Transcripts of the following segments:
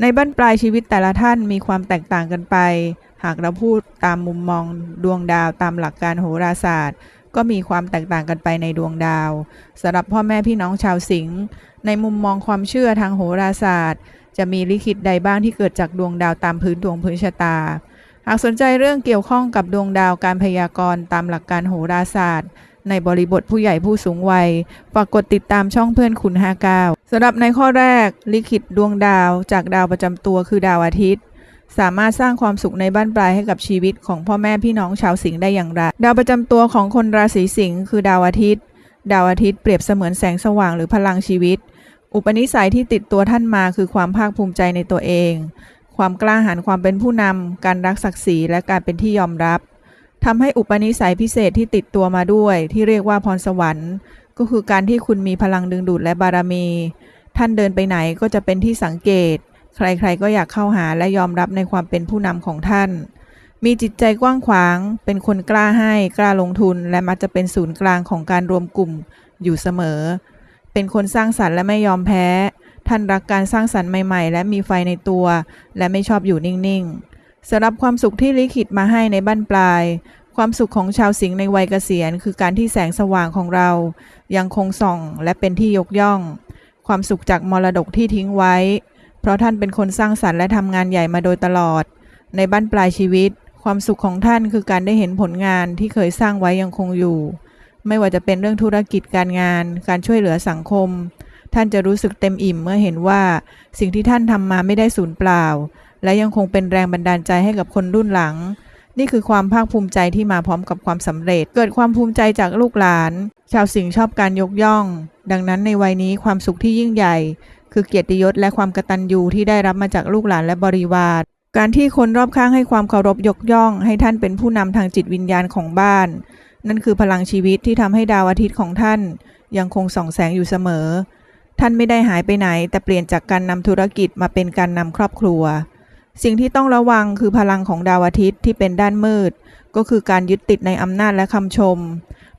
ในบั้นปลายชีวิตแต่ละท่านมีความแตกต่างกันไป หากเราพูดตามมุมมองดวงดาวตามหลักการโหราศาสตร์ ก็มีความแตกต่างกันไปในดวงดาวสำหรับพ่อแม่พี่น้องชาวสิงห์ในมุมมองความเชื่อทางโหราศาสตร์ จะมีลิขิตใดบ้างที่เกิดจากดวงดาวตามพื้นดวงพื้นชะตา หากสนใจเรื่องเกี่ยวข้องกับดวงดาวการพยากรณ์ตามหลักการโหราศาสตร์ ในบริบทผู้ใหญ่ผู้สูงวัย ฝากกดติดตามช่องเพื่อนคุณ59สำหรับในข้อแรก ลิขิตดวงดาวจากดาวประจำตัวคือดาวอาทิตย์ สามารถสร้างความสุขในบ้านปลายให้กับชีวิตของพ่อแม่พี่น้องชาวสิงห์ได้อย่างไร ดาวประจำตัวของคนราศีสิงห์คือดาวอาทิตย์ ดาวอาทิตย์เปรียบเสมือนแสงสว่างหรือพลังชีวิต อุปนิสัยที่ติดตัวท่านมาคือความภาคภูมิใจในตัวเอง ความกล้าหาญความเป็นผู้นำการรักศักดิ์ศรีและการเป็นที่ยอมรับ ทำให้อุปนิสัยพิเศษที่ติดตัวมาด้วย ที่เรียกว่าพรสวรรค์ ก็คือการที่คุณมีพลังดึงดูดและบารมี ท่านเดินไปไหนก็จะเป็นที่สังเกต ใครๆก็อยากเข้าหาและยอมรับในความเป็นผู้นำของท่าน มีจิตใจกว้างขวาง เป็นคนกล้าให้กล้าลงทุน และมักจะเป็นศูนย์กลางของการรวมกลุ่มอยู่เสมอ เป็นคนสร้างสรรค์และไม่ยอมแพ้ ท่านรักการสร้างสรรค์ใหม่ ๆ และมีไฟในตัว และไม่ชอบอยู่นิ่งๆ สำหรับความสุขที่ลิขิตมาให้ในบั้นปลาย ความสุขของชาวสิงห์ในวัยเกษียณ คือการที่แสงสว่างของเรา ยังคงส่องและเป็นที่ยกย่อง ความสุขจากมรดกที่ทิ้งไว้ เพราะท่านเป็นคนสร้างสรรค์และทำงานใหญ่มาโดยตลอด ในบั้นปลายชีวิต ความสุขของท่านคือการได้เห็นผลงานที่เคยสร้างไว้ยังคงอยู่ ไม่ว่าจะเป็นเรื่องธุรกิจการงาน การช่วยเหลือสังคม ท่านจะรู้สึกเต็มอิ่มเมื่อเห็นว่า สิ่งที่ท่านทำมาไม่ได้สูญเปล่า และยังคงเป็นแรงบันดาลใจให้กับคนรุ่นหลัง นี่คือความภาคภูมิใจที่มาพร้อมกับความสำเร็จ เกิดความภูมิใจจากลูกหลาน ชาวสิงห์ชอบการยกย่อง ดังนั้นในวัยนี้ความสุขที่ยิ่งใหญ่ คือเกียรติยศและความกตัญญูที่ได้รับมาจากลูกหลานและบริวาร การที่คนรอบข้างให้ความเคารพยกย่อง ให้ท่านเป็นผู้นำทางจิตวิญญาณของบ้าน นั่นคือพลังชีวิตที่ทำให้ดาวอาทิตย์ของท่าน ยังคงส่องแสงอยู่เสมอ ท่านไม่ได้หายไปไหน แต่เปลี่ยนจากการนำธุรกิจมาเป็นการนำครอบครัว สิ่งที่ต้องระวังคือพลังของดาวอาทิตย์ที่เป็นด้านมืด ก็คือการยึดติดในอำนาจและคำชม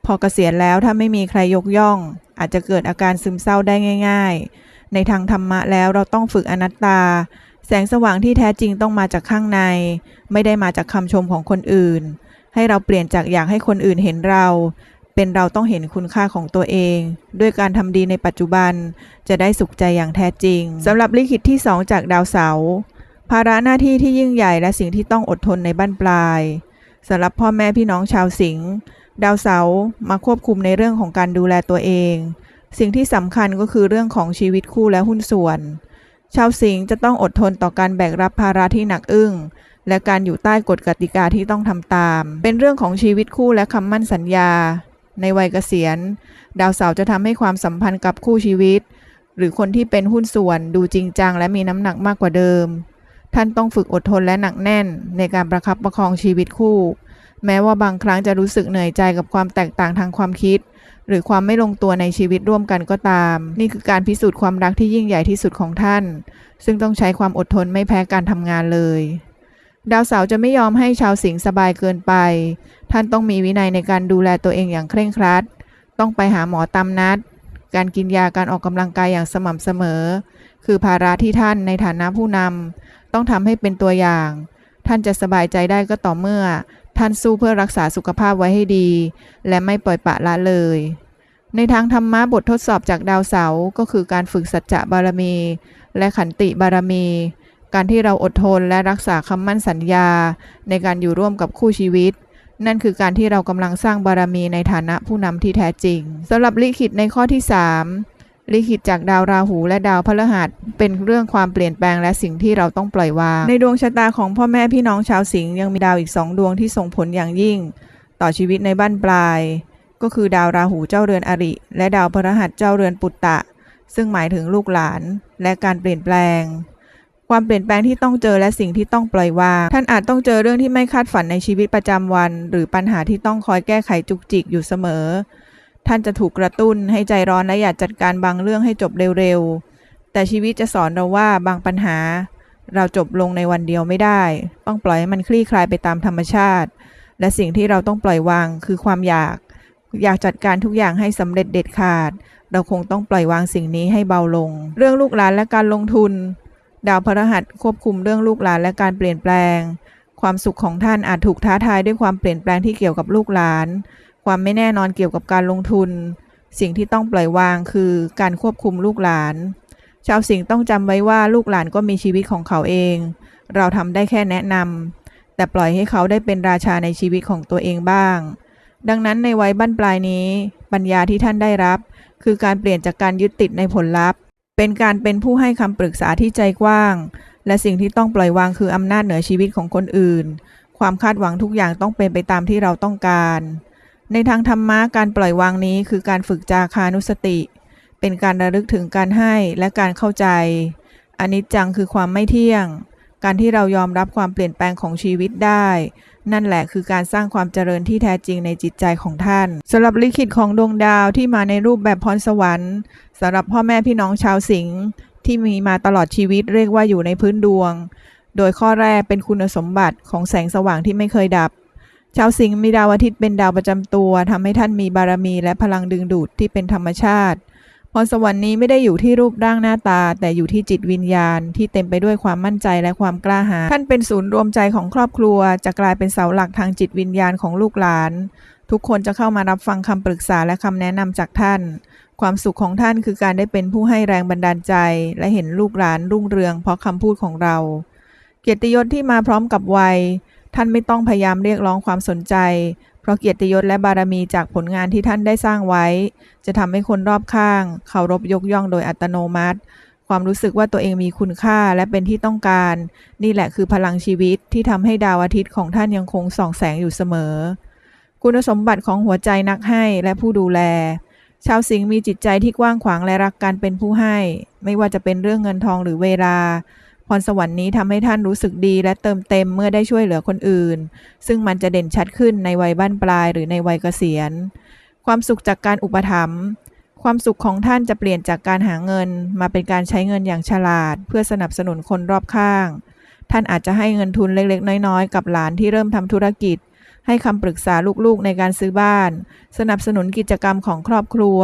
พอเกษียณแล้วถ้าไม่มีใครยกย่อง อาจจะเกิดอาการซึมเศร้าได้ง่าย ๆ ในทางธรรมะแล้วเราต้องฝึกอนัตตา แสงสว่างที่แท้จริงต้องมาจากข้างใน ไม่ได้มาจากคำชมของคนอื่น ให้เราเปลี่ยนจากอยากให้คนอื่นเห็นเรา เป็นเราต้องเห็นคุณค่าของตัวเอง ด้วยการทำดีในปัจจุบัน จะได้สุขใจอย่างแท้จริงสำหรับลิขิตที่2จากดาวเสาร์ ภาระหน้าที่ที่ยิ่งใหญ่และสิ่งที่ต้องอดทนในบ้านปลายสำหรับพ่อแม่พี่น้องชาวสิงห์ดาวเสาร์มาควบคุมในเรื่องของการดูแลตัวเอง สิ่งที่สำคัญก็คือเรื่องของชีวิตคู่และหุ้นส่วน ชาวสิงห์จะต้องอดทนต่อการแบกรับภาระที่หนักอึ้งและการอยู่ใต้กฎกติกาที่ต้องทำตาม เป็นเรื่องของชีวิตคู่และคำมั่นสัญญา ในวัยเกษียณ ดาวเสาร์จะทำให้ความสัมพันธ์กับคู่ชีวิต หรือคนที่เป็นหุ้นส่วนดูจริงจังและมีน้ำหนักมากกว่าเดิม ท่านต้องฝึกอดทนและหนักแน่น ในการประคับประคองชีวิตคู่ แม้ว่าบางครั้งจะรู้สึกเหนื่อยใจกับความแตกต่างทางความคิด หรือความไม่ลงตัวในชีวิตร่วมกันก็ตาม นี่คือการพิสูจน์ความรักที่ยิ่งใหญ่ที่สุดของท่าน ซึ่งต้องใช้ความอดทนไม่แพ้การทำงานเลยดาวเสาร์จะไม่ยอมให้ชาวสิงห์สบายเกินไป ท่านต้องมีวินัยในการดูแลตัวเองอย่างเคร่งครัด ต้องไปหาหมอตามนัด การกินยาการออกกำลังกายอย่างสม่ำเสมอ คือภาระที่ท่านในฐานะผู้นำ ต้องทำให้เป็นตัวอย่าง ท่านจะสบายใจได้ก็ต่อเมื่อ ท่านสู้เพื่อรักษาสุขภาพไว้ให้ดี และไม่ปล่อยปะละเลย ในทางธรรมะบททดสอบจากดาวเสาร์ก็คือการฝึกสัจจะบารมี และขันติบารมี การที่เราอดทนและรักษาคำมั่นสัญญา ในการอยู่ร่วมกับคู่ชีวิตนั่นคือการที่เรากำลังสร้างบารมีในฐานะผู้นำที่แท้จริงสำหรับลิขิตในข้อที่ 3 ลิขิตจากดาวราหูและดาวพฤหัสเป็นเรื่องความเปลี่ยนแปลงและสิ่งที่เราต้องปล่อยวาง ในดวงชะตาของพ่อแม่พี่น้องชาวสิงห์ยังมีดาวอีกสองดวงที่ส่งผลอย่างยิ่ง ต่อชีวิตในบ้านปลาย ก็คือดาวราหูเจ้าเรือนอริ และดาวพฤหัสเจ้าเรือนปุตตะ ซึ่งหมายถึงลูกหลานและการเปลี่ยนแปลง ความเปลี่ยนแปลงที่ต้องเจอและสิ่งที่ต้องปล่อยวาง ท่านอาจต้องเจอเรื่องที่ไม่คาดฝันในชีวิตประจำวัน หรือปัญหาที่ต้องคอยแก้ไขจุกจิกอยู่เสมอ ท่านจะถูกกระตุ้นให้ใจร้อนและอยากจัดการบางเรื่องให้จบเร็วๆ แต่ชีวิตจะสอนเราว่าบางปัญหา เราจบลงในวันเดียวไม่ได้ ต้องปล่อยให้มันคลี่คลายไปตามธรรมชาติ และสิ่งที่เราต้องปล่อยวางคือความอยาก อยากจัดการทุกอย่างให้สำเร็จเด็ดขาด เราคงต้องปล่อยวางสิ่งนี้ให้เบาลง เรื่องลูกหลานและการลงทุน ดาวพฤหัสควบคุมเรื่องลูกหลานและการเปลี่ยนแปลง ความสุขของท่านอาจถูกท้าทายด้วยความเปลี่ยนแปลงที่เกี่ยวกับลูกหลาน ความไม่แน่นอนเกี่ยวกับการลงทุน สิ่งที่ต้องปล่อยวางคือการควบคุมลูกหลาน ชาวสิงห์ต้องจำไว้ว่าลูกหลานก็มีชีวิตของเขาเอง เราทำได้แค่แนะนำแต่ปล่อยให้เขาได้เป็นราชาในชีวิตของตัวเองบ้าง ดังนั้นในวัยบั้นปลายนี้ ปัญญาที่ท่านได้รับ คือการเปลี่ยนจากการยึดติดในผลลัพธ์ เป็นการเป็นผู้ให้คำปรึกษาที่ใจกว้าง และสิ่งที่ต้องปล่อยวางคืออำนาจเหนือชีวิตของคนอื่น ความคาดหวังทุกอย่างต้องเป็นไปตามที่เราต้องการ ในทางธรรมะการปล่อยวางนี้คือการฝึกจาคานุสติ เป็นการระลึกถึงการให้และการเข้าใจอนิจจังคือความไม่เที่ยง การที่เรายอมรับความเปลี่ยนแปลงของชีวิตได้ นั่นแหละคือการสร้างความเจริญที่แท้จริงในจิตใจของท่านสำหรับลิขิตของดวงดาวที่มาในรูปแบบพรสวรรค์สำหรับพ่อแม่พี่น้องชาวสิงห์ที่มีมาตลอดชีวิตเรียกว่าอยู่ในพื้นดวง โดยข้อแรกเป็นคุณสมบัติของแสงสว่างที่ไม่เคยดับ ชาวสิงห์มีดาวอาทิตย์เป็นดาวประจำตัวทำให้ท่านมีบารมีและพลังดึงดูดที่เป็นธรรมชาติพรสวรรค์นี้ไม่ได้อยู่ที่รูปร่างหน้าตา แต่อยู่ที่จิตวิญญาณ ที่เต็มไปด้วยความมั่นใจและความกล้าหาญท่านเป็นศูนย์รวมใจของครอบครัว จะกลายเป็นเสาหลักทางจิตวิญญาณของลูกหลาน ทุกคนจะเข้ามารับฟังคำปรึกษาและคำแนะนำจากท่าน ความสุขของท่านคือการได้เป็นผู้ให้แรงบันดาลใจ และเห็นลูกหลานรุ่งเรืองเพราะคำพูดของเรา เกียรติยศที่มาพร้อมกับวัย ท่านไม่ต้องพยายามเรียกร้องความสนใจ เพราะเกียรติยศและบารมีจากผลงานที่ท่านได้สร้างไว้ จะทำให้คนรอบข้างเคารพยกย่องโดยอัตโนมัติ ความรู้สึกว่าตัวเองมีคุณค่าและเป็นที่ต้องการ นี่แหละคือพลังชีวิตที่ทำให้ดาวอาทิตย์ของท่านยังคงส่องแสงอยู่เสมอ คุณสมบัติของหัวใจนักให้และผู้ดูแล ชาวสิงห์มีจิตใจที่กว้างขวางและรักการเป็นผู้ให้ ไม่ว่าจะเป็นเรื่องเงินทองหรือเวลา พรสวรรค์นี้ทำให้ท่านรู้สึกดีและเติมเต็มเมื่อได้ช่วยเหลือคนอื่น ซึ่งมันจะเด่นชัดขึ้นในวัยบ้านปลายหรือในวัยเกษียณ ความสุขจากการอุปถัมภ์ความสุขของท่านจะเปลี่ยนจากการหาเงิน มาเป็นการใช้เงินอย่างฉลาด เพื่อสนับสนุนคนรอบข้าง ท่านอาจจะให้เงินทุนเล็กๆ น้อยๆ กับหลานที่เริ่มทำธุรกิจ ให้คำปรึกษาลูกๆในการซื้อบ้าน สนับสนุนกิจกรรมของครอบครัว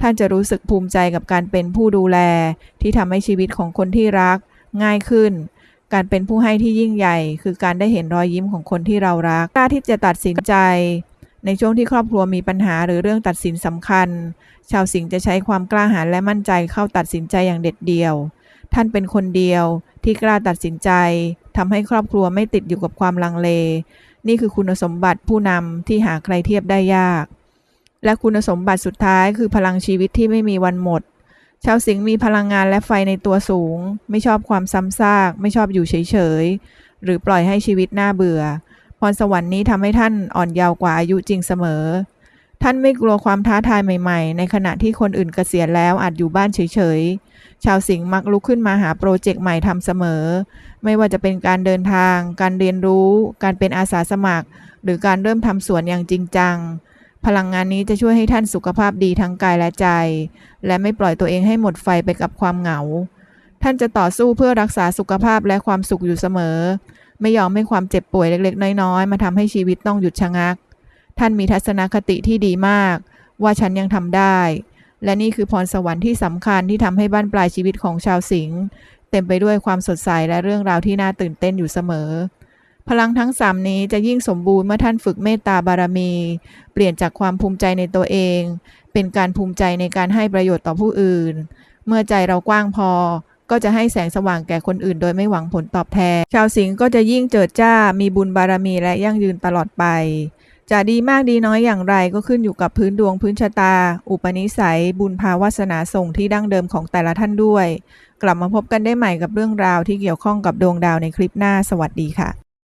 ท่านจะรู้สึกภูมิใจกับการเป็นผู้ดูแล ที่ทำให้ชีวิตของคนที่รัก ง่ายขึ้น การเป็นผู้ให้ที่ยิ่งใหญ่ คือการได้เห็นรอยยิ้มของคนที่เรารักกล้าที่จะตัดสินใจ ในช่วงที่ครอบครัวมีปัญหาหรือเรื่องตัดสินสำคัญ ชาวสิงห์จะใช้ความกล้าหาญและมั่นใจเข้าตัดสินใจอย่างเด็ดเดี่ยว ท่านเป็นคนเดียวที่กล้าตัดสินใจทำให้ครอบครัวไม่ติดอยู่กับความลังเล นี่คือคุณสมบัติผู้นำที่หาใครเทียบได้ยาก และคุณสมบัติสุดท้ายคือพลังชีวิตที่ไม่มีวันหมด ชาวสิงห์มีพลังงานและไฟในตัวสูง ไม่ชอบความซ้ำซาก ไม่ชอบอยู่เฉยๆ หรือปล่อยให้ชีวิตน่าเบื่อ พรสวรรค์นี้ทำให้ท่านอ่อนเยาว์กว่าอายุจริงเสมอ ท่านไม่กลัวความท้าทายใหม่ๆ ในขณะที่คนอื่นเกษียณแล้วอาจอยู่บ้านเฉยๆ ชาวสิงห์มักลุกขึ้นมาหาโปรเจกต์ใหม่ทำเสมอ ไม่ว่าจะเป็นการเดินทาง การเรียนรู้ การเป็นอาสาสมัคร หรือการเริ่มทำสวนอย่างจริงจัง พลังงานนี้จะช่วยให้ท่านสุขภาพดีทั้งกายและใจ และไม่ปล่อยตัวเองให้หมดไฟไปกับความเหงา ท่านจะต่อสู้เพื่อรักษาสุขภาพและความสุขอยู่เสมอ ไม่ยอมให้ความเจ็บป่วยเล็กๆ น้อยๆ มาทำให้ชีวิตต้องหยุดชะงัก ท่านมีทัศนคติที่ดีมาก ว่าฉันยังทำได้ และนี่คือพรสวรรค์ที่สำคัญที่ทำให้บ้านปลายชีวิตของชาวสิงห์เต็มไปด้วยความสดใสและเรื่องราวที่น่าตื่นเต้นอยู่เสมอ พลังทั้งสามนี้จะยิ่งสมบูรณ์เมื่อท่านฝึกเมตตาบารมี เปลี่ยนจากความภูมิใจในตัวเอง เป็นการภูมิใจในการให้ประโยชน์ต่อผู้อื่น เมื่อใจเรากว้างพอ ก็จะให้แสงสว่างแก่คนอื่น โดยไม่หวังผลตอบแทน ชาวสิงห์ก็จะยิ่งเจิดจ้า มีบุญบารมีและยั่งยืนตลอดไป จะดีมากดีน้อยอย่างไรก็ขึ้นอยู่กับพื้นดวงพื้นชะตา อุปนิสัย บุญภาวาสนาส่งที่ดั้งเดิมของแต่ละท่านด้วย กลับมาพบกันได้ใหม่กับเรื่องราวที่เกี่ยวข้องกับดวงดาวในคลิปหน้า สวัสดีค่ะ